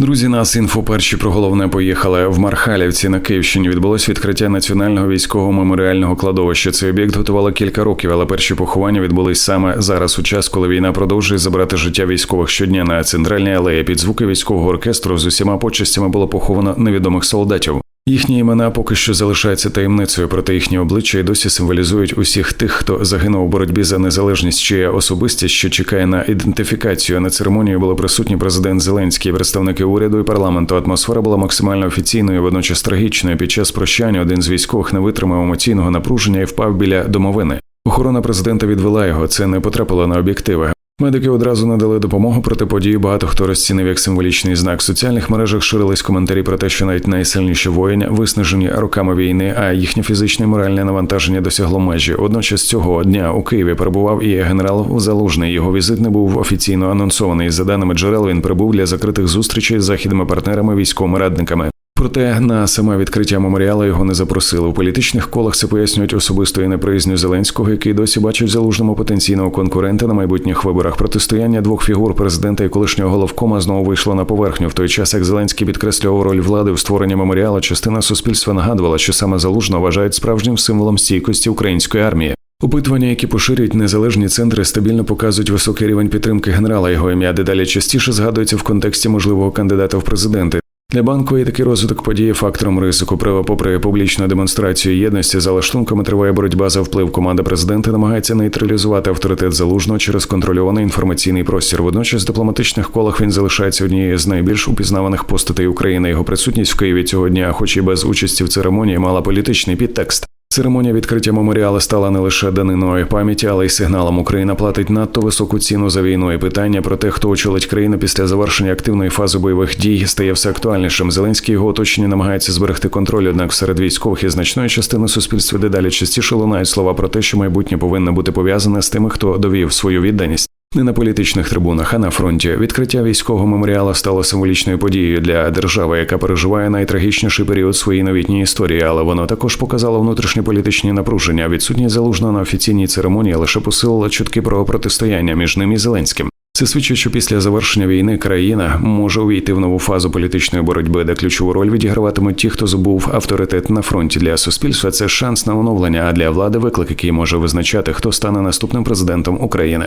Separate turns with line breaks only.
Друзі, нас інфоперші про головне поїхали в Мархалівці на Київщині. Відбулось відкриття національного військового меморіального кладовища. Цей об'єкт готували кілька років, але перші поховання відбулись саме зараз, у час, коли війна продовжує забрати життя військових щодня на центральній алеї. Під звуки військового оркестру з усіма почестями було поховано невідомих солдатів. Їхні імена поки що залишаються таємницею, проте їхні обличчя й досі символізують усіх тих, хто загинув у боротьбі за незалежність, чия особистість, що чекає на ідентифікацію. На церемонії були присутні президент Зеленський, представники уряду і парламенту. Атмосфера була максимально офіційною, водночас трагічною. Під час прощання один з військових не витримав емоційного напруження і впав біля домовини. Охорона президента відвела його. Це не потрапило на об'єктиви. Медики одразу надали допомогу проти події. Багато хто розцінив як символічний знак. В соціальних мережах ширились коментарі про те, що навіть найсильніші воїни виснажені роками війни, а їхнє фізичне і моральне навантаження досягло межі. Водночас цього дня у Києві перебував і генерал Залужний. Його візит не був офіційно анонсований. За даними джерел, він прибув для закритих зустрічей з західними партнерами, військовими радниками. Проте на саме відкриття меморіалу його не запросили. У політичних колах це пояснюють особистою неприязню Зеленського, який досі бачить залужному потенційного конкурента на майбутніх виборах. Протистояння двох фігур президента і колишнього головкома знову вийшло на поверхню. В той час як Зеленський підкреслював роль влади в створенні меморіалу, частина суспільства нагадувала, що саме залужно вважають справжнім символом стійкості української армії. Опитування, які поширюють незалежні центри, стабільно показують високий рівень підтримки генерала. Його ім'я дедалі частіше згадується в контексті можливого кандидата в президенти. Для банку і такий розвиток події фактором ризику. Права, попри публічну демонстрацію єдності за лаштунками триває боротьба за вплив. Команда президента намагається нейтралізувати авторитет залужного через контрольований інформаційний простір. Водночас в дипломатичних колах він залишається однією з найбільш упізнаваних постатей України. Його присутність в Києві цього дня, хоч і без участі в церемонії, мала політичний підтекст. Церемонія відкриття меморіалу стала не лише даниною пам'яті, але й сигналом. Україна платить надто високу ціну за війну. І питання про те, хто очолить країну після завершення активної фази бойових дій, стає все актуальнішим. Зеленський його оточення намагається зберегти контроль. Однак серед військових і значної частини суспільства дедалі частіше лунають слова про те, що майбутнє повинно бути пов'язане з тими, хто довів свою відданість. Не на політичних трибунах, а на фронті відкриття військового меморіалу стало символічною подією для держави, яка переживає найтрагічніший період своєї новітньої історії, але воно також показало внутрішньополітичні напруження. Відсутність залужного на офіційній церемонії лише посилила чутки про протистояння між ним і Зеленським. Це свідчить, що після завершення війни країна може увійти в нову фазу політичної боротьби, де ключову роль відіграватимуть ті, хто забув авторитет на фронті для суспільства. Це шанс на оновлення, а для влади виклик, який може визначати, хто стане наступним президентом України.